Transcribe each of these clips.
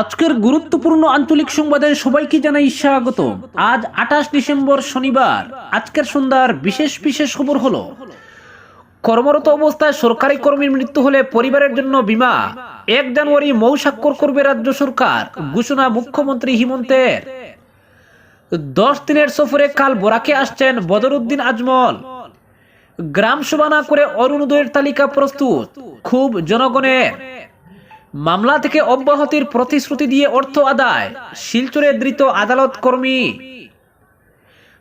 আজকের গুরুত্বপূর্ণ আঞ্চলিক সংবাদে সবাইকে জানাই স্বাগত। আজ আঠাশ ডিসেম্বর শনিবার। আজকের সন্ধ্যার বিশেষ বিশেষ খবর হলো, কর্মরত অবস্থায় সরকারি কর্মীর মৃত্যু হলে পরিবারের জন্য বীমা। এক জানুয়ারি মৌ স্বাক্ষর করবে রাজ্য সরকার, ঘোষণা মুখ্যমন্ত্রী হিমন্তের। দশ দিনের সফরে কাল বোরাকে আসছেন বদরুদ্দিন আজমল। গ্রাম সভা না করে অরুণোদয়ের তালিকা প্রস্তুত, খুব জনগণের। মামলা থেকে অব্যাহতির প্রতিশ্রুতি দিয়ে অর্থ আদায়। শিলচরে ধৃত আদালত কর্মী।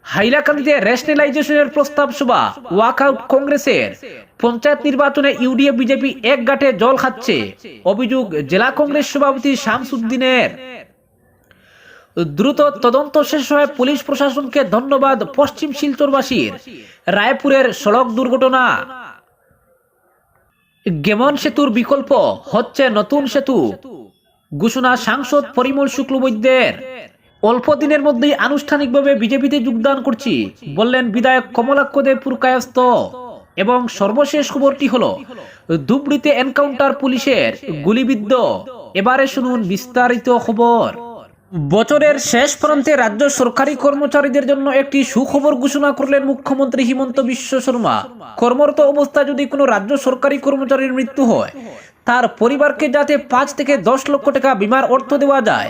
হাইলাকান্দিতে রেশনালাইজেশনের প্রস্তাব সভা, ওয়াকআউট কংগ্রেসের। পঞ্চায়েত নির্বাচনে ইউডিএফ, বিজেপি এক গাঁটে জল খাচ্ছে। অভিযোগ জেলা কংগ্রেস সভাপতি শামসুদ্দিনের। দ্রুত তদন্ত শেষ হয় পুলিশ প্রশাসনকে ধন্যবাদ পশ্চিম শিলচরবাসীর। রায়পুরের সড়ক দুর্ঘটনা। গেমন সেতুর বিকল্প হচ্ছে নতুন সেতু। ঘোষণা সাংসদ পরিমল শুক্লবৈদ্যের। অল্প দিনের মধ্যেই আনুষ্ঠানিকভাবে বিজেপিতে যোগদান করছি, বললেন বিধায়ক কমলাক্ষ দেব পুরকায়স্ত এবং সর্বশেষ খবরটি হলো, ধুবড়িতে এনকাউন্টার পুলিশের গুলিবিদ্ধ। এবারে শুনুন বিস্তারিত খবর। বছরের শেষ প্রান্তে রাজ্য সরকারি কর্মচারীদের জন্য একটি সুখবর ঘোষণা করলেন মুখ্যমন্ত্রী হিমন্ত বিশ্ব শর্মা। কর্মরত অবস্থায় যদি কোনো রাজ্য সরকারি কর্মচারীর মৃত্যু হয়, তার পরিবারকে যাতে পাঁচ থেকে দশ লক্ষ টাকা বিমার অর্থ দেওয়া যায়,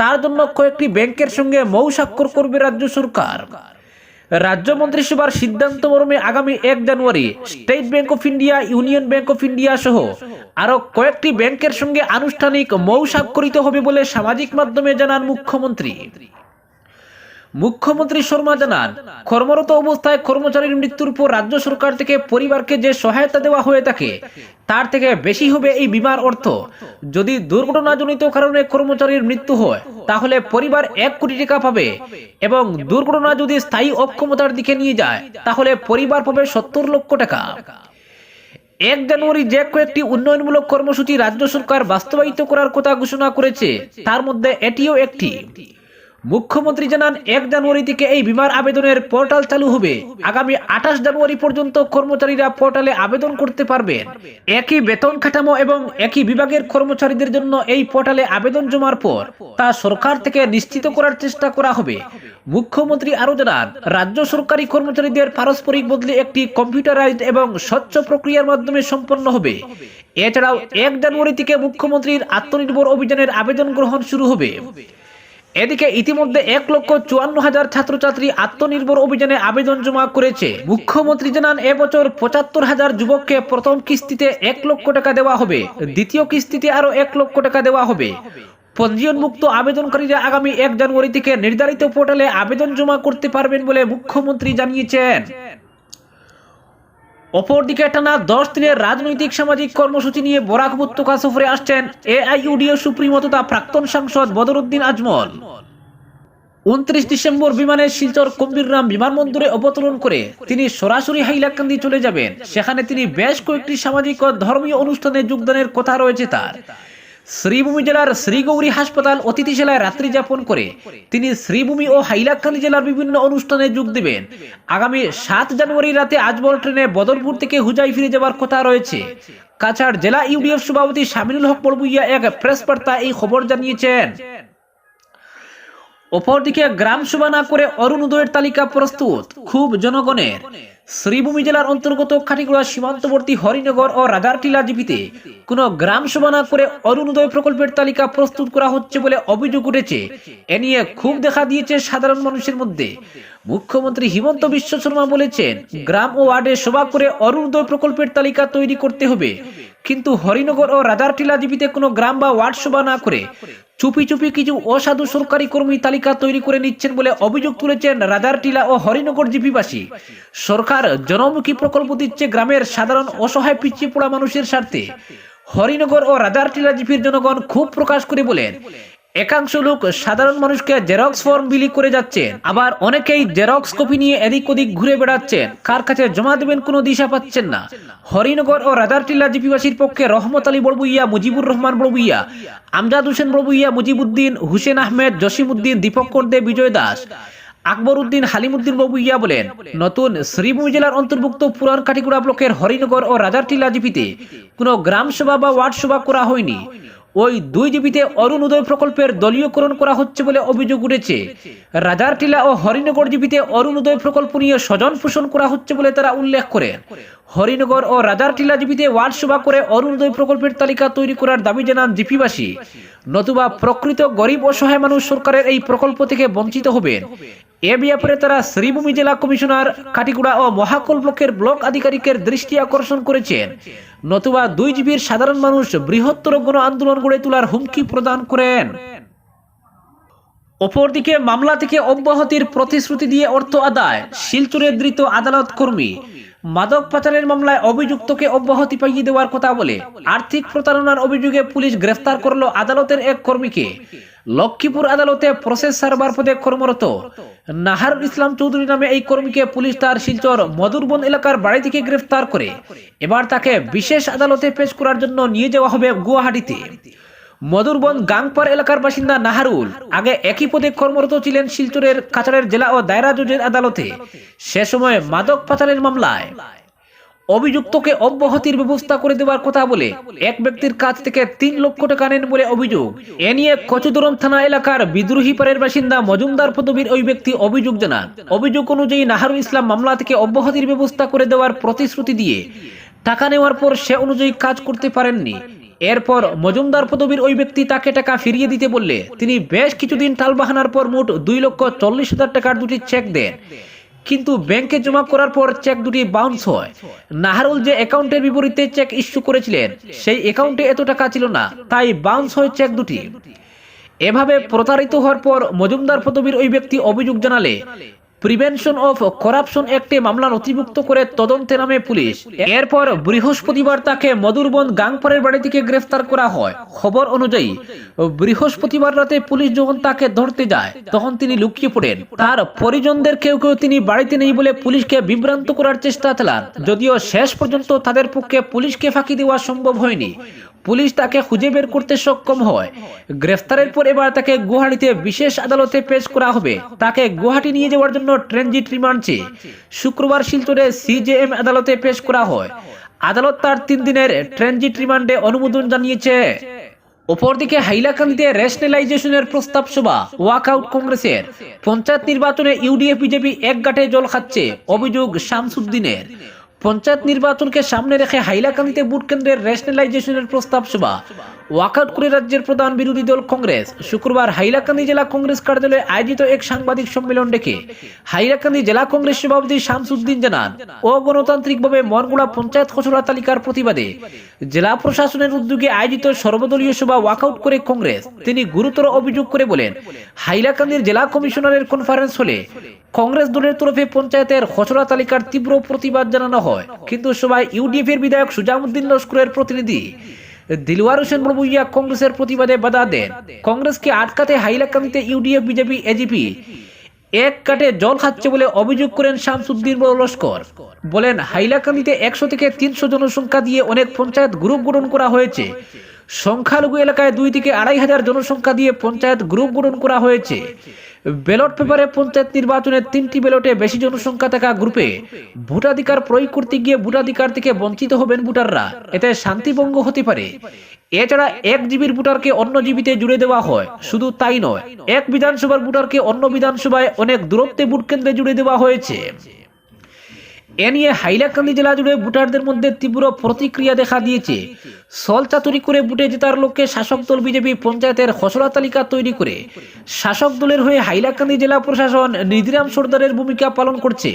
তার জন্য কয়েকটি ব্যাংকের সঙ্গে মৌ স্বাক্ষর করবে রাজ্য সরকার। রাজ্য মন্ত্রিসভার সিদ্ধান্ত মর্মে আগামী এক জানুয়ারি State Bank of India, Union Bank of India সহ আরও কয়েকটি ব্যাংকের সঙ্গে আনুষ্ঠানিক মৌ স্বাক্ষরিত হবে বলে সামাজিক মাধ্যমে জানান মুখ্যমন্ত্রী। মুখ্যমন্ত্রী শর্মা জানান, কর্মরত অবস্থায় কর্মচারীর মৃত্যুর পর রাজ্য সরকার থেকে পরিবারকে যে সহায়তা দেওয়া হয়ে থাকে, তার থেকে বেশি হবে এই বিমার অর্থ। যদি দুর্ঘটনাজনিত কারণে কর্মচারীর মৃত্যু হয়, তাহলে পরিবার এক কোটি টাকা পাবে। এবং দুর্ঘটনা যদি স্থায়ী অক্ষমতার দিকে নিয়ে যায়, তাহলে পরিবার পাবে সত্তর লক্ষ টাকা। এক জানুয়ারি যে কয়েকটি উন্নয়নমূলক কর্মসূচি রাজ্য সরকার বাস্তবায়িত করার কথা ঘোষণা করেছে, তার মধ্যে এটিও একটি। মুখ্যমন্ত্রী জানান, এক জানুয়ারি থেকে এই বিমার আবেদনের পোর্টাল চালু হবে। আগামী আঠাশ জানুয়ারি পর্যন্ত কর্মচারীরা পোর্টালে আবেদন করতে পারবেন একই বেতন কাঠামো এবং একই বিভাগের কর্মচারীদের জন্য এই পোর্টালে আবেদন জমার পর তা সরকার থেকে নিশ্চিত করার চেষ্টা করা হবে। মুখ্যমন্ত্রী আরও জানান, রাজ্য সরকারি কর্মচারীদের পারস্পরিক বদলে একটি কম্পিউটারাইজড এবং স্বচ্ছ প্রক্রিয়ার মাধ্যমে সম্পন্ন হবে। এছাড়াও এক জানুয়ারি থেকে মুখ্যমন্ত্রীর আত্মনির্ভর অভিযানের আবেদন গ্রহণ শুরু হবে। এদিকে ইতিমধ্যে এক লক্ষ চুয়ান্ন হাজার ছাত্রছাত্রী আত্মনির্ভর অভিযানে আবেদন জমা করেছে। মুখ্যমন্ত্রী জানান, এবছর পঁচাত্তর হাজার যুবককে প্রথম কিস্তিতে এক লক্ষ টাকা দেওয়া হবে। দ্বিতীয় কিস্তিতে আরও এক লক্ষ টাকা দেওয়া হবে। পঞ্জীয়নমুক্ত আবেদনকারীরা আগামী এক জানুয়ারি থেকে নির্ধারিত পোর্টালে আবেদন জমা করতে পারবেন বলে মুখ্যমন্ত্রী জানিয়েছেন। অপরদিকে টানা দশ দিনের রাজনৈতিক সামাজিক কর্মসূচি নিয়ে বরাক উপত্যকা সফরে আসছেন এআইইউডিও সুপ্রিমো তথা প্রাক্তন সাংসদ বদরুদ্দিন আজমল। উনত্রিশ ডিসেম্বর বিমানের শিলচর কম্বিররাম বিমানবন্দরে অবতরণ করে তিনি সরাসরি হাইলাকান্দি চলে যাবেন। সেখানে তিনি বেশ কয়েকটি সামাজিক ও ধর্মীয় অনুষ্ঠানে যোগদানের কথা রয়েছে তার। শ্রীভূমি জেলার শ্রীগৌরী হাসপাতাল অতিথিশালায় রাত্রি যাপন করে তিনি শ্রীভূমি ও হাইলাকান্দি জেলার বিভিন্ন অনুষ্ঠানে যোগ দেবেন। আগামী সাত জানুয়ারি রাতে আজমল ট্রেনে বদরপুর থেকে হুজাই ফিরে যাওয়ার কথা রয়েছে। কাছাড় জেলা ইউডিএফ সভাপতি শামিনুল হক বড়বুইয়া এক প্রেস বার্তা এই খবর জানিয়েছেন। অপরদিকে গ্রাম সভা না করে অরুণোদয়ের তালিকা প্রস্তুত। খুব জনগণের। শ্রীভূমি জেলার অন্তর্গত খাটিগুড়া সীমান্তবর্তী হরিনগর ও রাজারটিলা জিপিতে কোন গ্রাম সভা না করে অরুণোদয় প্রকল্পের তালিকা প্রস্তুত করা হচ্ছে বলে অভিযোগ উঠেছে। এ নিয়ে খুব দেখা দিয়েছে সাধারণ মানুষের মধ্যে। মুখ্যমন্ত্রী হিমন্ত বিশ্ব শর্মা বলেছেন, গ্রাম ও ওয়ার্ডে সভা করে অরুণোদয় প্রকল্পের তালিকা তৈরি করতে হবে। কিন্তু হরিনগর ও রাজারটিলা জীবিতে কোনো গ্রাম বা ওয়ার্ড সভা না করে চুপি চুপি কিছু অসাধু সরকারি কর্মী তালিকা তৈরি করে নিচ্ছেন বলে অভিযোগ তুলেছেন রাজারটিলা ও হরিনগর জিপিবাসী সরকার জনমুখী প্রকল্প দিচ্ছে গ্রামের সাধারণ অসহায় পিছিয়ে পড়া মানুষের স্বার্থে। হরিনগর ও রাজারটিলা জিপির জনগণ খুব প্রকাশ করে বলেন একাংশ লোক সাধারণ মানুষকে জেরক্স ফর্ম বিলি করে যাচ্ছেন আবার অনেকেই জেরক্স কপি নিয়ে এদিক ওদিক ঘুরে বেড়াচ্ছেন। কার কাছে জমা দেবেন কোনো দিশা পাচ্ছেন না। হরিনগর ও রাজারটিল্লা জিপিবাসীর পক্ষে রহমত আলী বড়বুইয়া, মুজিবুর রহমান বড়বুইয়া, আমজাদ হোসেন বড়বুইয়া, মুজিবুদ্দিন, হুসেন আহমেদ, জসিমউদ্দিন, দীপঙ্কর দে, বিজয় দাস আকবর উদ্দিন হালিমুদ্দিন ববুইয়া বলেন, নতুন শ্রীভূমি জেলার অন্তর্ভুক্ত পুরান কাটিগুড়া ব্লকের হরিনগর ও রাজারটিলা জিপিতে কোনো গ্রাম সভা বা ওয়ার্ড সভা করা হয়নি। ওই দুই জীবিতে অরুণোদয় প্রকল্পের দলীয়করণ করা হচ্ছে বলে অভিযোগ উঠেছে। রাজারটিলা ও হরিনগর জীবিতে অরুণোদয় প্রকল্প নিয়ে স্বজন পোষণ করা হচ্ছে বলে তারা উল্লেখ করেন হরিনগর ও রাজারটিলা জীবিতে ওয়ার্ড সভা করে অরুণোদয় প্রকল্পের তালিকা তৈরি করার দাবি জানান জিপিবাসী। নতুবা প্রকৃত গরিব অসহায় মানুষ সরকারের এই প্রকল্প থেকে বঞ্চিত হবেন। এ ব্যাপারে তারা শ্রীভূমি জেলা কমিশনার কাটিগুড়া ও মহাকল ব্লকের ব্লক আধিকারিকের দৃষ্টি আকর্ষণ করেছেন। নতুবা দুই জীবীর সাধারণ মানুষ বৃহত্তর গণ আন্দোলন গড়ে তোলার হুমকি প্রদান করেন। অপরদিকে মামলা থেকে অব্যাহতির প্রতিশ্রুতি দিয়ে অর্থ আদায় শিলচরে ধৃত আদালত কর্মী মাদক পাচারের মামলায় অভিযুক্তকে অব্যাহতি পাইয়ে দেওয়ার কথা বলে আর্থিক প্রতারণার অভিযোগে পুলিশ গ্রেফতার করল আদালতের এক কর্মীকে। লক্ষ্মীপুর আদালতে প্রসেস সার্ভার পদে কর্মরত। নাহারুল ইসলাম চৌধুরী নামে এই কর্মীকে পুলিশ তার শিলচর মধুরবন এলাকার বাড়ি থেকে গ্রেফতার করে। এবার তাকে বিশেষ আদালতে পেশ করার জন্য নিয়ে যাওয়া হবে গুয়াহাটিতে। মধুরবন গাংপার এলাকার বাসিন্দা নাহারুল আগে একই পদে কর্মরত ছিলেন শিলচরের কাছাড়ের জেলা ও দায়রা জজের আদালতে। সে সময় মাদক পাচারের মামলায় অভিযুক্তকে অব্যাহতির ব্যবস্থা করে দেওয়ার কথা বলে এক ব্যক্তির কাছ থেকে তিন লক্ষ টাকা নেন বলে অভিযোগ। এ নিয়ে কচুদরম থানা এলাকার বিদ্রোহী পাড়ের বাসিন্দা মজুমদার পদবীর ওই ব্যক্তি অভিযোগ জানান। অভিযোগ অনুযায়ী নাহারুল ইসলাম মামলা থেকে অব্যাহতির ব্যবস্থা করে দেওয়ার প্রতিশ্রুতি দিয়ে টাকা নেওয়ার পর সে অনুযায়ী কাজ করতে পারেননি। এরপর মজুমদার পদবীর ওই ব্যক্তি তাকে টাকা ফিরিয়ে দিতে বললে তিনি বেশ কিছুদিন টালবাহানার পর মোট দুই লক্ষ চল্লিশ হাজার টাকার দুটি চেক দেন। কিন্তু ব্যাংকে জমা করার পর চেক দুটি বাউন্স হয়। নাহারুল যে অ্যাকাউন্টের বিপরীতে চেক ইস্যু করেছিলেন, সেই অ্যাকাউন্টে এত টাকা ছিল না, তাই বাউন্স হয় চেক দুটি। এভাবে প্রতারিত হওয়ার পর মজুমদার পদবীর ওই ব্যক্তি অভিযোগ জানালে প্রিভেনশন অফ করাপশন একটি মামলা নথিভুক্ত করে তদন্তে নামে পুলিশ। এরপর বৃহস্পতিবার তাকে মধুরবন গাংপাড়ের বাড়ি থেকে গ্রেফতার করা হয়। খবর অনুযায়ী, বৃহস্পতিবার রাতে পুলিশ যখন তাকে ধরতে যায়, তখন তিনি লুকিয়ে পড়েন। তার পরিজনদের কেউ কেউ তিনি বাড়িতে নেই বলে পুলিশকে বিভ্রান্ত করার চেষ্টা চালান। যদিও শেষ পর্যন্ত তাদের পক্ষে পুলিশকে ফাঁকি দেওয়া সম্ভব হয়নি। পুলিশ তাকে খুঁজে বের করতে সক্ষম হয়। গ্রেফতারের পর এবার তাকে গুয়াহাটিতে বিশেষ আদালতে পেশ করা হবে। তাকে গুয়াহাটি নিয়ে যাওয়ার জন্য ট্রেনজিট রিমান্ড চেয়ে শুক্রবার শিলচরে সিজেএম আদালতে পেশ করা হয়। আদালত তার তিন দিনের ট্রেনজিট রিমান্ডে অনুমোদন জানিয়েছে। অপরদিকে হাইলাকান্দিতে রেশনালাইজেশনের প্রস্তাব সভা, ওয়াকআউট কংগ্রেসের। পঞ্চায়েত নির্বাচনে ইউডিএফ বিজেপি এক গাঁটে জল খাচ্ছে, অভিযোগ শামসুদ্দিনের। পঞ্চায়েত নির্বাচনকে সামনে রেখে হাইলাকান্দিতে বুট কেন্দ্রের রেশনালাইজেশনের প্রস্তাব সভা। ওয়াকআউট করে রাজ্যের প্রধান বিরোধী দল কংগ্রেস। শুক্রবার হাইলাকান্দি জেলা কংগ্রেস কার্যালয়ে আয়োজিত এক সাংবাদিক সম্মেলন ডেকে হাইলাকান্দি জেলা কংগ্রেস সভাপতি শামসুদ্দিন জানান, অগণতান্ত্রিকভাবে মনগুড়া পঞ্চায়েত খসড়া তালিকার প্রতিবাদে জেলা প্রশাসনের উদ্যোগে আয়োজিত সর্বদলীয় সভা ওয়াকআউট করে কংগ্রেস। তিনি গুরুতর অভিযোগ করে বলেন, হাইলাকান্দির জেলা কমিশনারের কনফারেন্স হলে কংগ্রেস দলের তরফে পঞ্চায়েতের খসড়া তালিকার তীব্র প্রতিবাদ জানানো হয়। কিন্তু সভায় ইউডিএফ এর বিধায়ক সুজামুদ্দিন লস্করের প্রতিনিধি দিলওয়ার হোসেন বড়বুইয়া কংগ্রেসের প্রতিবাদে বাধা দেন। কংগ্রেসকে আটকাতে হাইলাকান্দিতে ইউডিএফ, বিজেপি, এজিপি এক কাটে জল খাচ্ছে বলে অভিযোগ করেন শামসুদ্দিন লস্কর। বলেন, হাইলাকান্দিতে একশো থেকে তিনশো জনসংখ্যা দিয়ে অনেক পঞ্চায়েত গ্রুপ গঠন করা হয়েছে। সংখ্যালঘু এলাকায় দুই থেকে আড়াই হাজার জনসংখ্যা দিয়ে পঞ্চায়েত গ্রুপ গঠন করা হয়েছে। ব্যালট পেপারে পঞ্চায়েত নির্বাচনে তিনটি ব্যালটে বেশি জনসংখ্যা থাকা গ্রুপে ভোটাধিকার প্রয়োগ করতে গিয়ে ভোটাধিকার থেকে বঞ্চিত হবেন ভোটাররা। এতে শান্তিভঙ্গ হতে পারে। এছাড়া এক জিবির ভোটারকে অন্য জিবিতে জুড়ে দেওয়া হয়। শুধু তাই নয়, এক বিধানসভার ভোটারকে অন্য বিধানসভায় অনেক দূরত্বে ভোট কেন্দ্রে জুড়ে দেওয়া হয়েছে। এ নিয়ে হাইলাকান্দি জেলা জুড়ে ভোটারদের মধ্যে তীব্র প্রতিক্রিয়া দেখা দিয়েছে। সল চাতুরি করে বুটে জেতার লক্ষ্যে শাসক দল বিজেপি পঞ্চায়েতের খসড়া তালিকা তৈরি করে। শাসক দলের হয়ে হাইলাকান্দি জেলা প্রশাসন নিধিরাম সর্দারের ভূমিকা পালন করছে।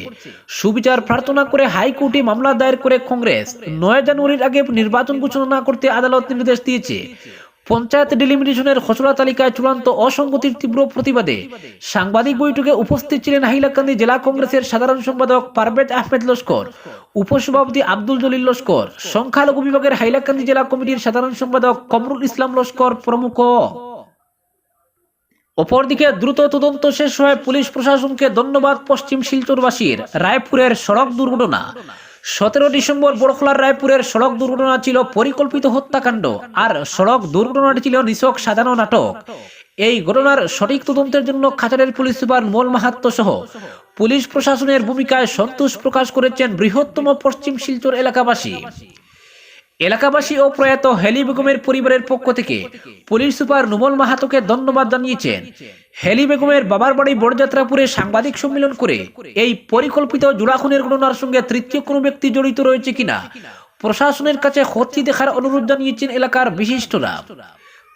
সুবিচার প্রার্থনা করে হাইকোর্টে মামলা দায়ের করে কংগ্রেস। নয় জানুয়ারির আগে নির্বাচন ঘোষণা করতে আদালত নির্দেশ দিয়েছে। পঞ্চায়েত ডিলিমিটেশনের খসড়া তালিকায় চূড়ান্ত অসঙ্গতির তীব্র প্রতিবাদে সাংবাদিক বৈঠকে উপস্থিত ছিলেন হাইলাকান্দি জেলা কংগ্রেসের সাধারণ সম্পাদক পারভেজ আহমেদ লস্কর, উপসভাপতি আব্দুল জলিল লস্কর, সংখ্যালঘু বিভাগের হাইলাকান্দি জেলা কমিটির সাধারণ সম্পাদক কমরুল ইসলাম লস্কর প্রমুখ। অপরদিকে দ্রুত তদন্ত শেষ হয় পুলিশ প্রশাসনকে ধন্যবাদ পশ্চিম শিলচরবাসীর, রায়পুরের সড়ক দুর্ঘটনা। সতেরো ডিসেম্বর বড়খলার রায়পুরের সড়ক দুর্ঘটনা ছিল পরিকল্পিত হত্যাকাণ্ড, আর সড়ক দুর্ঘটনাটি ছিল নিছক সাজানো নাটক। এই ঘটনার সঠিক তদন্তের জন্য খাচারের পুলিশ সুপার মোল মাহাত্ম সহ পুলিশ প্রশাসনের ভূমিকায় সন্তোষ প্রকাশ করেছেন বৃহত্তম পশ্চিম শিলচর এলাকাবাসী। এলাকাবাসী ও প্রয়াত হেলি বেগমের পরিবারের পক্ষ থেকে পুলিশ সুপার নুমল মাহাতোকে ধন্যবাদ জানিয়েছেন। হেলি বেগমের বাবার বাড়ি বড়যাত্রাপুরে সাংবাদিক সম্মেলন করে এই পরিকল্পিত জোড়াখুনের ঘটনার সঙ্গে তৃতীয় কোনো ব্যক্তি জড়িত রয়েছে কিনা, প্রশাসনের কাছে খতি দেখার অনুরোধ জানিয়েছেন এলাকার বিশিষ্টরা।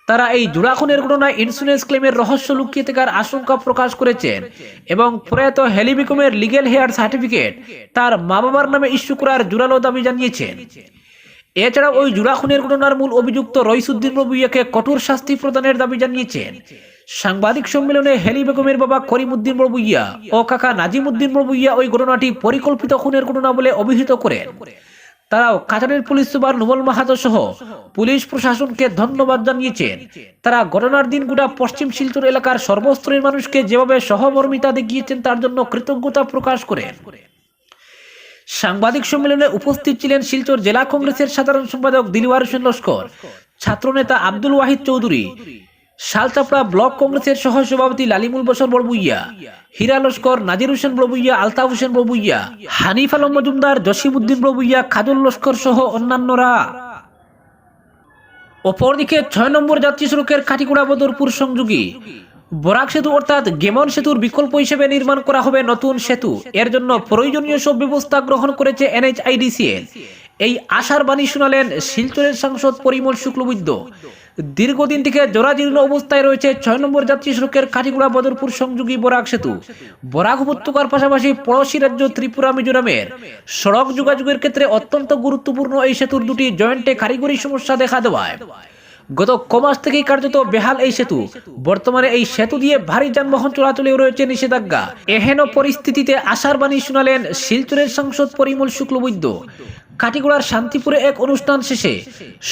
তারা এই জোড়াখুনের ঘটনায় ইন্স্যুরেন্স ক্লেমের রহস্য লুকিয়ে থাকার আশঙ্কা প্রকাশ করেছেন এবং প্রয়াত হেলি বেগমের লিগেল হেয়ার সার্টিফিকেট তার মা বাবার নামে ইস্যু করার জোরালো দাবি জানিয়েছেন। এছাড়া ওই জুড়া খুনের ঘটনার মূল অভিযুক্ত রইসুদ্দিন রবুইয়াকে কঠোর শাস্তি প্রদানের দাবি জানিয়েছেন। সাংবাদিক সম্মেলনে হেলি বেগমের বাবা করিমউদ্দিন রবুইয়া ও কাকা নাজিমউদ্দিন রবুইয়া ওই ঘটনাটি পরিকল্পিত খুনের ঘটনা বলে অভিহিত করেন। তারাও কাছাড়ের পুলিশ সুপার নুমল মাহাতো সহ পুলিশ প্রশাসনকে ধন্যবাদ জানিয়েছেন। তারা ঘটনার দিন গোটা পশ্চিম শিলচর এলাকার সর্বস্তরের মানুষকে যেভাবে সহমর্মিতা দেখিয়েছেন তার জন্য কৃতজ্ঞতা প্রকাশ করেন। সাংবাদিক সম্মেলনে উপস্থিত ছিলেন শিলচর জেলা কংগ্রেসের সাধারণ সম্পাদক দিলওয়ার হোসেন লস্কর, ছাত্রনেতা আব্দুল ওয়াহিদ চৌধুরী, শালচাপড়া ব্লক কংগ্রেসের সহ সভাপতি লালিমুল বসর বড়বুইয়া, হীরা লস্কর নাজির হোসেন বড়বুইয়া, আলতাফ হোসেন বড়বুইয়া, হানিফ আলম মজুমদার জসিমউদ্দিন বড়বুইয়া খাজুল লস্কর সহ অন্যান্যরা। অপরদিকে ছয় নম্বর যাত্রী সড়কের কাটিকুড়া বদরপুর সংযোগী বরাক সেতু অর্থাৎ গেমন সেতুর বিকল্প হিসেবে নির্মাণ করা হবে নতুন সেতু। এর জন্য প্রয়োজনীয় সব ব্যবস্থা গ্রহণ করেছে এনএইচআইডিসিএল। এই আশার বাণী শুনালেন শিলচরের সাংসদ পরিমল শুক্লবৈদ্য। দীর্ঘদিন থেকে জরাজীর্ণ অবস্থায় রয়েছে ছয় নম্বর যাত্রী সড়কের কাঠিগুড়া বদরপুর সংযোগী বরাক সেতু। বরাক উপত্যকার পাশাপাশি পড়োশী রাজ্য ত্রিপুরা, মিজোরামের। সড়ক যোগাযোগের ক্ষেত্রে অত্যন্ত গুরুত্বপূর্ণ এই সেতুর দুটি জয়েন্টে কারিগরি সমস্যা দেখা দেওয়ায়। গত কমাস থেকেই কার্যত বেহাল এই সেতু। বর্তমানে এই সেতু দিয়ে ভারী যানবাহন চলাচলেও রয়েছে নিষেধাজ্ঞা। এহেন পরিস্থিতিতে আশার বাণী শুনালেন শিলচরের সাংসদ পরিমল শুক্লবৈদ্য। কাটিগড়ার শান্তিপুরে এক অনুষ্ঠান শেষে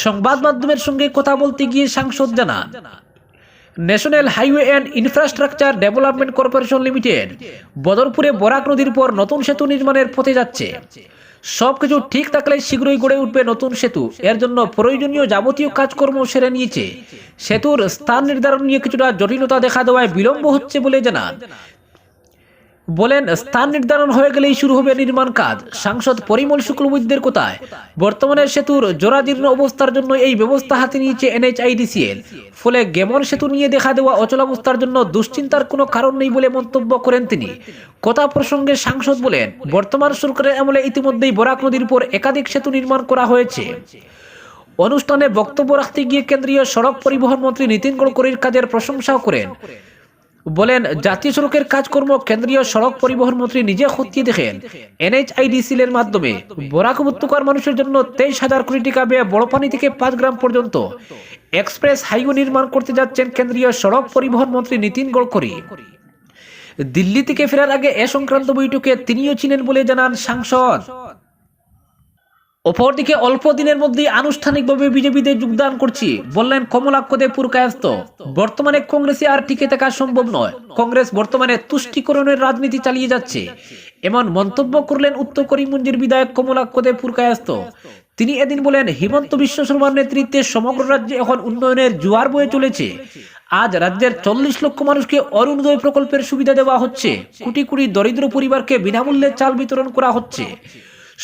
সংবাদ মাধ্যমের সঙ্গে কথা বলতে গিয়ে সাংসদ জানান, National Highway and Infrastructure Development Corporation Limited বদরপুরে Barak নদীর পর নতুন সেতু নির্মাণের পথে যাচ্ছে। সবকিছু ঠিক থাকলে শীঘ্রই গড়ে উঠবে নতুন সেতু। এর জন্য প্রয়োজনীয় যাবতীয় কাজকর্ম সেরে নিয়েছে। সেতুর স্থান নির্ধারণ নিয়ে কিছুটা জটিলতা দেখা দেওয়ায় বিলম্ব হচ্ছে বলে জানান। বলেন, স্থান নির্ধারণ হয়ে গেলেই শুরু হবে নির্মাণ কাজ। সাংসদ পরিমল শুক্লবৈদ্যের কোথায়? বর্তমানে সেতুর জরাজীর্ণ অবস্থার জন্য এই ব্যবস্থা হাতে নিয়েছে এনএইচআইডিসিএল। ফলে গেমন সেতু নিয়ে দেখা দেওয়া অচলাবস্থার জন্য দুশ্চিন্তার কোনো কারণ নেই বলে মন্তব্য করেন তিনি। কথা প্রসঙ্গে সাংসদ বলেন, বর্তমান সরকারের আমলে ইতিমধ্যেই বরাক নদীর উপর একাধিক সেতু নির্মাণ করা হয়েছে। অনুষ্ঠানে বক্তব্য রাখতে গিয়ে কেন্দ্রীয় সড়ক পরিবহন মন্ত্রী নীতিন গডকরির কাজের প্রশংসাও করেন। বলেন, জাতীয় সড়কের কাজকর্ম কেন্দ্রীয় সড়ক পরিবহন মন্ত্রী নিজে খতিয়ে দেখেন। এনএইচআইডিসিল এর মাধ্যমে বরাক উপত্যকার মানুষের জন্য তেইশ হাজার কোটি টাকা ব্যয়ে বড়পানি থেকে পাঁচ গ্রাম পর্যন্ত এক্সপ্রেস হাইওয়ে নির্মাণ করতে যাচ্ছেন কেন্দ্রীয় সড়ক পরিবহন মন্ত্রী নীতিন গডকরি। দিল্লি থেকে ফেরার আগে এ সংক্রান্ত বৈঠকে তিনিও ছিলেন বলে জানান সাংসদ। অপরদিকে অল্প দিনের মধ্যেই আনুষ্ঠানিকভাবে বিজেপিতে যোগদান করছি, বললেন কমলাক্ষ দে পুরকায়স্ত বর্তমানে কংগ্রেসে আর টিকে থাকা সম্ভব নয়। কংগ্রেস বর্তমানে তুষ্টিকরণের রাজনীতি চালিয়ে যাচ্ছে। এমন মন্তব্য করলেন উত্তর করিমগঞ্জের বিধায়ক কমলাক্ষ দে পুরকায়স্ত তিনি এদিন বলেন, হিমন্ত বিশ্ব শর্মার নেতৃত্বে সমগ্র রাজ্যে এখন উন্নয়নের জোয়ার বয়ে চলেছে। আজ রাজ্যের চল্লিশ লক্ষ মানুষকে অরুণোদয় প্রকল্পের সুবিধা দেওয়া হচ্ছে। কোটি কোটি দরিদ্র পরিবারকে বিনামূল্যে চাল বিতরণ করা হচ্ছে।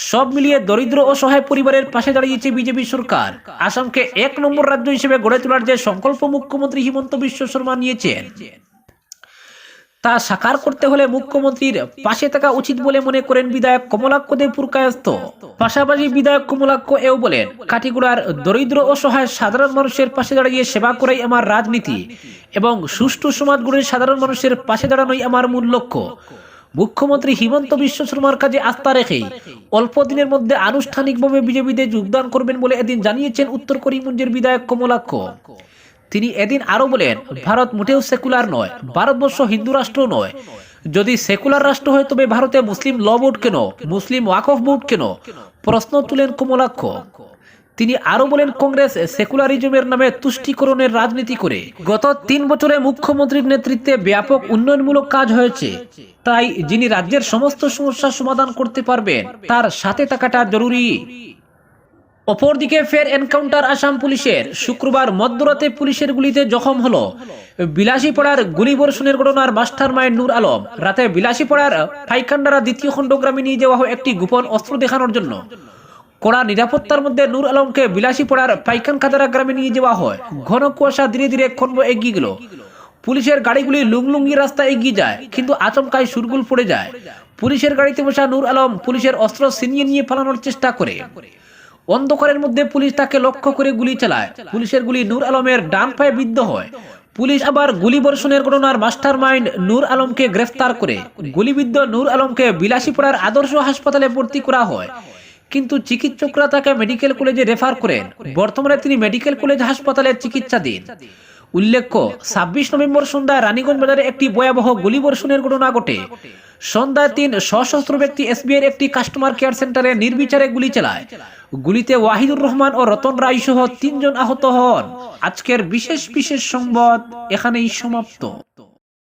সব মিলিয়ে দরিদ্র ও সহায় পরিবারের পাশে দাঁড়িয়েছে বিজেপি সরকার। আসামকে এক নম্বর রাজ্য হিসেবে গড়ে তোলার যে সংকল্প মুখ্যমন্ত্রী হিমন্ত বিশ্ব শর্মা নিয়েছেন, তা সাকার করতে হলে মুখ্যমন্ত্রীর পাশে থাকা উচিত বলে মনে করেন বিধায়ক কমলাক্ষ দেব পুরকায়স্ত পাশাপাশি বিধায়ক কমলাক্ষ এও বলেন কাটিগুড়ার দরিদ্র ও সহায় সাধারণ মানুষের পাশে দাঁড়িয়ে সেবা করাই আমার রাজনীতি এবং সুষ্ঠু সমাজ গড়ে সাধারণ মানুষের পাশে দাঁড়ানোই আমার মূল লক্ষ্য। মুখ্যমন্ত্রী হিমন্ত বিশ্ব শর্মার কাজে আস্থা রেখেই অল্প দিনের মধ্যে আনুষ্ঠানিকভাবে বিজেপিতে যোগদান করবেন বলে এদিন জানিয়েছেন উত্তর করিমগঞ্জের বিধায়ক কমলাক্ষ তিনি এদিন আরও বলেন, ভারত মোটেও সেকুলার নয়, ভারতবর্ষ হিন্দু রাষ্ট্র নয়। যদি সেকুলার রাষ্ট্র হয়, তবে ভারতে মুসলিম ল বোর্ড কেন? মুসলিম ওয়াকফ বোর্ড কেন? প্রশ্ন তুলেন কমলাক্ষ তিনি আরও বলেন, কংগ্রেস সেকুলারিজমের নামে তুষ্টিকরণের রাজনীতি করে গত তিন বছরে মুখ্যমন্ত্রীর নেতৃত্বে ব্যাপক উন্নয়নমূলক কাজ হয়েছে। তাই যিনি রাজ্যের সমস্ত সমস্যার সমাধান করতে পারবেন, তার সাথে থাকাটা জরুরি। অপরদিকে ফের এনকাউন্টার আসাম পুলিশের শুক্রবার মধ্যরাতে পুলিশের গুলিতে জখম হলো বিলাসীপাড়ার গুলিবর্ষণের ঘটনার মাস্টার মাইন্ড নূর আলম। রাতে বিলাসীপাড়ার ফাইকান্ডারা দ্বিতীয় খণ্ড গ্রামে নিয়ে যাওয়া হয় একটি গোপন অস্ত্র দেখানোর জন্য। কড়া নিরাপত্তার মধ্যে নূর আলমকে বিলাসীপাড়ার পাইকান কাদারা গ্রামে নিয়ে যাওয়া হয়। ঘন কুয়াশা ধীরে ধীরে খন্ড এগিয়ে গেল। পুলিশের গাড়িগুলি লুংলুঙ্গি রাস্তা এগিয়ে যায়, কিন্তু আচমকায় সুরগুল পড়ে যায়। পুলিশের গাড়িতে বসা নূর আলম পুলিশের অস্ত্র ছিনিয়ে নিয়ে পালানোর চেষ্টা করে। অন্ধকারের মধ্যে পুলিশ তাকে লক্ষ্য করে গুলি চালায়। পুলিশের গুলি নূর আলমের ডান পায়ে বিদ্ধ হয়। পুলিশ আবার গুলি বর্ষণের ঘটনার মাস্টার মাইন্ড নূর আলমকে গ্রেফতার করে। গুলিবিদ্ধ নূর আলমকে বিলাসীপাড়ার আদর্শ হাসপাতালে ভর্তি করা হয়। কিন্তু চিকিৎসকরা তাকে মেডিকেল কলেজে রেফার করেন। বর্তমানে তিনি মেডিকেল কলেজ হাসপাতালে চিকিৎসাধীন। উল্লেখ্য, ছাব্বিশ নভেম্বর সন্ধ্যায় রানীগঞ্জ বাজারে একটি ভয়াবহ গুলিবর্ষণের ঘটনা ঘটে। সন্ধ্যায় তিন সশস্ত্র ব্যক্তি এসবিআই একটি কাস্টমার কেয়ার সেন্টারে নির্বিচারে গুলি চালায়। গুলিতে ওয়াহিদুর রহমান ও রতন রায় সহ তিনজন আহত হন। আজকের বিশেষ বিশেষ সংবাদ এখানেই সমাপ্ত।